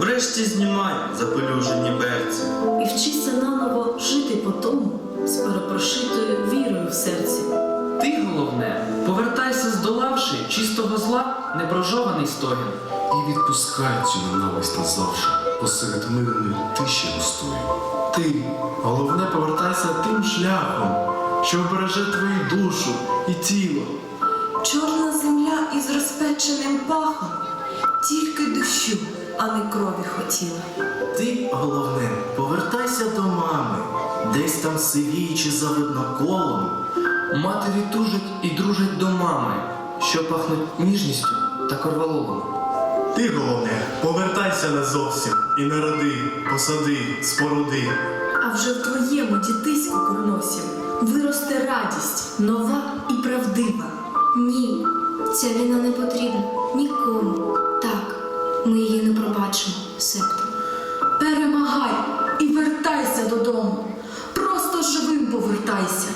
Врешті знімай запелюжені берці. І вчися наново жити по тому з перепрошитою вірою в серці. Ти, головне, повертайся, здолавши чистого зла непрожований стогін. І відпускай цю ненависть назавжди посеред мирної тиші густої. Ти, головне, повертайся тим шляхом, що обереже твою душу і тіло. Чорна земля із розпечення а не крові хотіла. Ти, головне, повертайся до мами, десь там сивіючи за видноколом. Матері тужать і дружать до мами, що пахнуть ніжністю та корвалолом. Ти, головне, повертайся назовсім і народи, посади, споруди. А вже в твоєму дітиську курносі виросте радість, нова і правдива. Ні, ця війна не потрібна нікому. Ми її не пробачимо, септо. Перемагай і вертайся додому. Просто живим повертайся,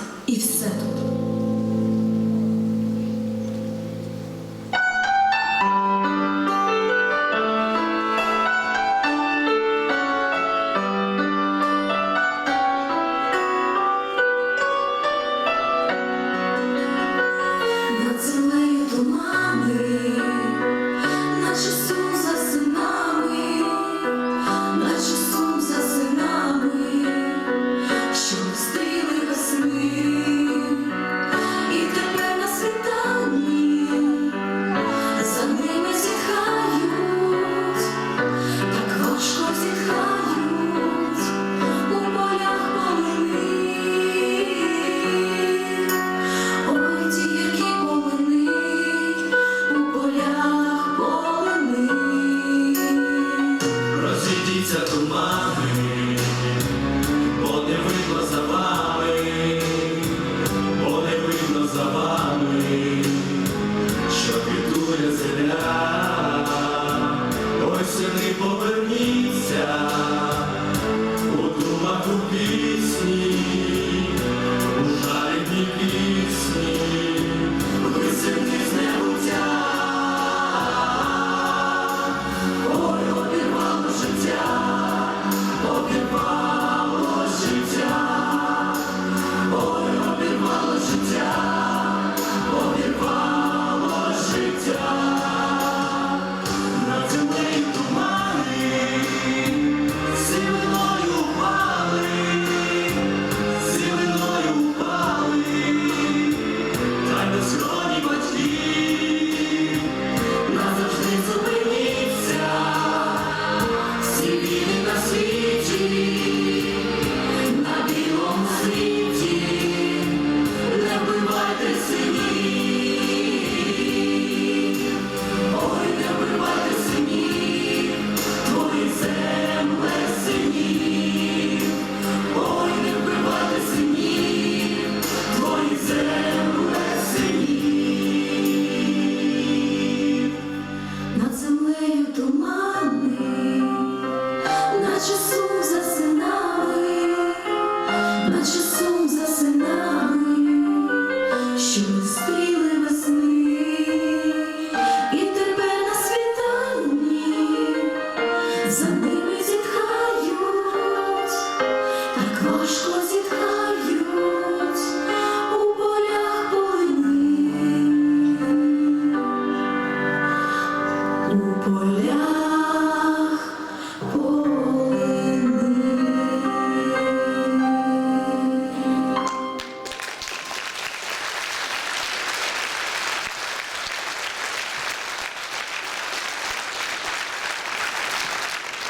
Ой, сини, поверніться, у думах у пісні, важко зітхають у полях полини, у полях.